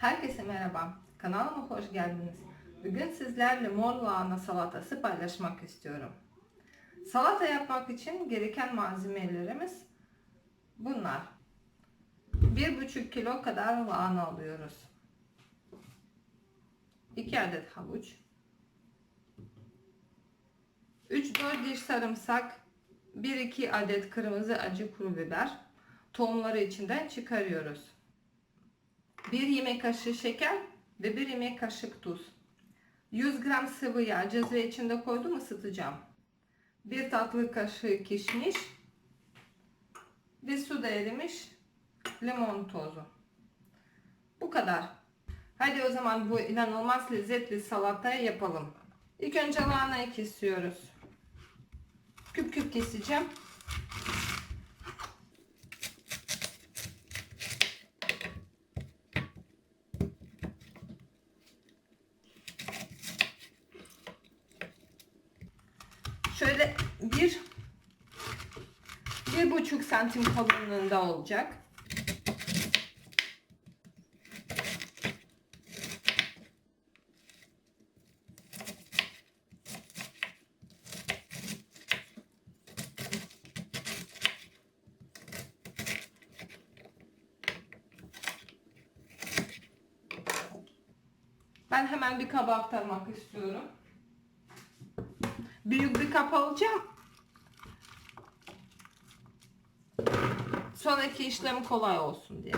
Herkese merhaba. Kanalıma hoş geldiniz. Bugün sizlerle mor lahana salatası paylaşmak istiyorum. Salata yapmak için gereken malzemelerimiz bunlar. 1,5 kilo kadar lahana alıyoruz. 2 adet havuç. 3-4 diş sarımsak. 1-2 adet kırmızı acı kuru biber. Tohumları içinden çıkarıyoruz. 1 yemek kaşığı şeker ve 1 yemek kaşık tuz. 100 gram sıvı yağ cezve içinde koydum ısıtacağım. 1 tatlı kaşığı kişniş ve suda erimiş limon tozu. Bu kadar. Hadi o zaman bu inanılmaz lezzetli salatayı yapalım. İlk önce lahanayı kesiyoruz. Küp küp keseceğim. Şöyle bir bir buçuk santim kalınlığında olacak. Ben hemen bir kaba aktarmak istiyorum. Büyük bir kap alacağım. Sonraki işlem kolay olsun diye.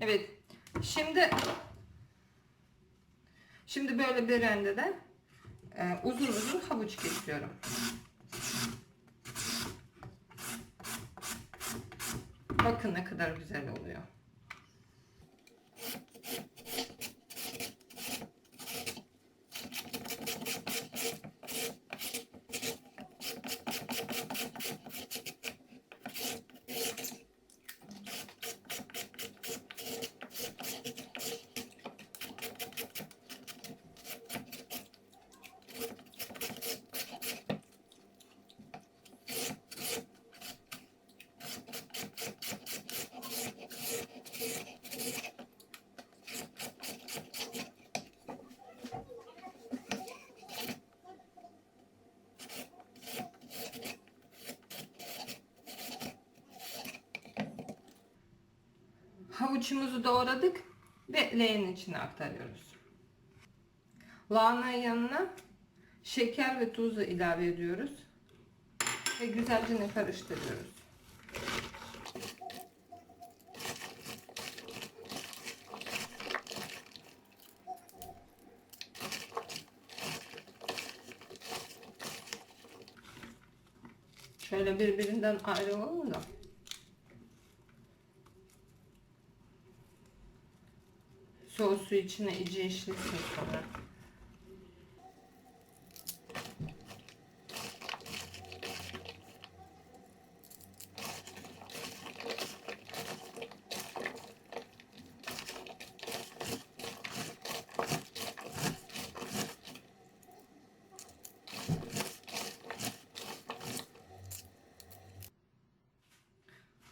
Evet. Şimdi şimdi böyle bir rendede e, uzun uzun havuç kesiyorum. Bakın ne kadar güzel oluyor. Havuçumuzu doğradık ve leğenin içine aktarıyoruz. Lahana yanına şeker ve tuzu ilave ediyoruz ve güzelce karıştırıyoruz. Şöyle birbirinden ayrılalım da. Sosu içine iyice işlesin sonra.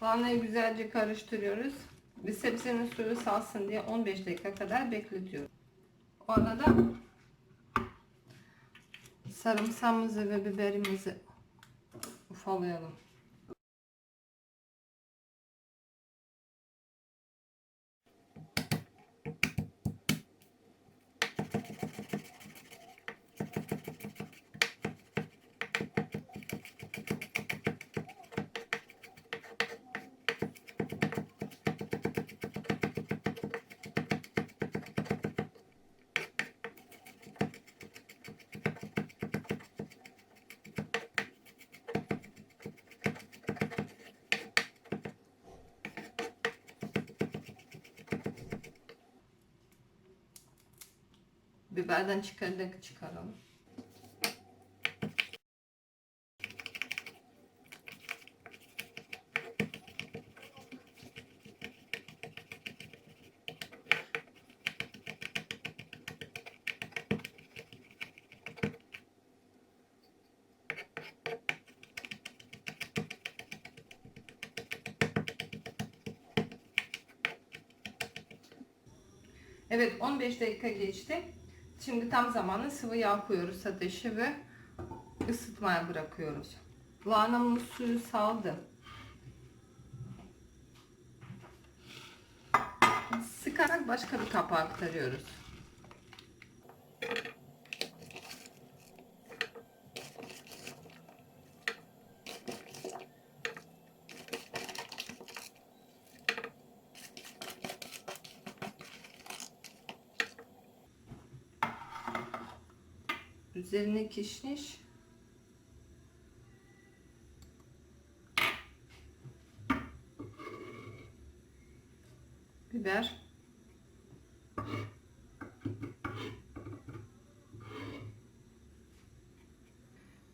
Lahanayı güzelce karıştırıyoruz. Ve sebzenin suyu salsın diye 15 dakika kadar bekletiyoruz. O arada sarımsağımızı ve biberimizi ufalayalım. Biberden çıkardık çıkaralım. Evet 15 dakika geçti. Şimdi tam zamanı sıvı yağ koyuyoruz ateşe ve ısıtmaya bırakıyoruz. Lahanamız suyu saldı. Sıkarak başka bir kapa aktarıyoruz. Üzerine kişniş. Biber.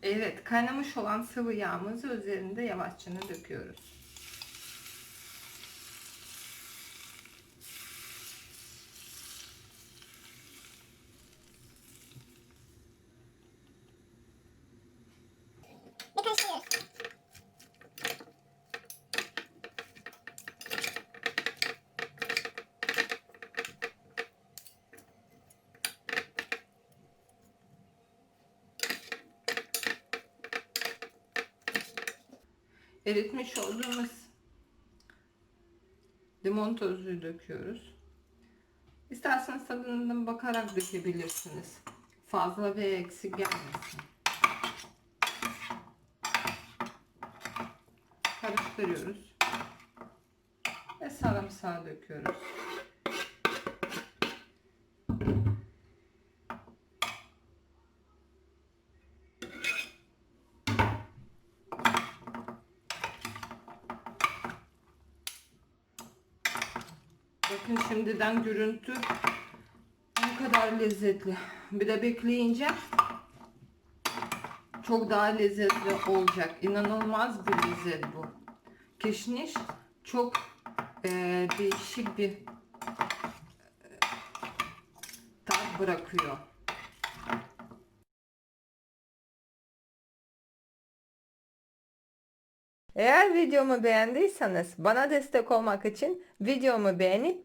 Evet, kaynamış olan sıvı yağımızı üzerinde yavaşça döküyoruz. Eritmiş olduğumuz limon tozu döküyoruz. İsterseniz tadından bakarak dökebilirsiniz. Fazla ve eksik gelmesin. Karıştırıyoruz. Ve sarımsağı döküyoruz. Bakın şimdiden görüntü ne kadar lezzetli. Bir de bekleyince çok daha lezzetli olacak. İnanılmaz bir lezzet bu. Kişniş çok eee, değişik bir eee, tat bırakıyor. Eğer videomu beğendiyseniz bana destek olmak için videomu beğenip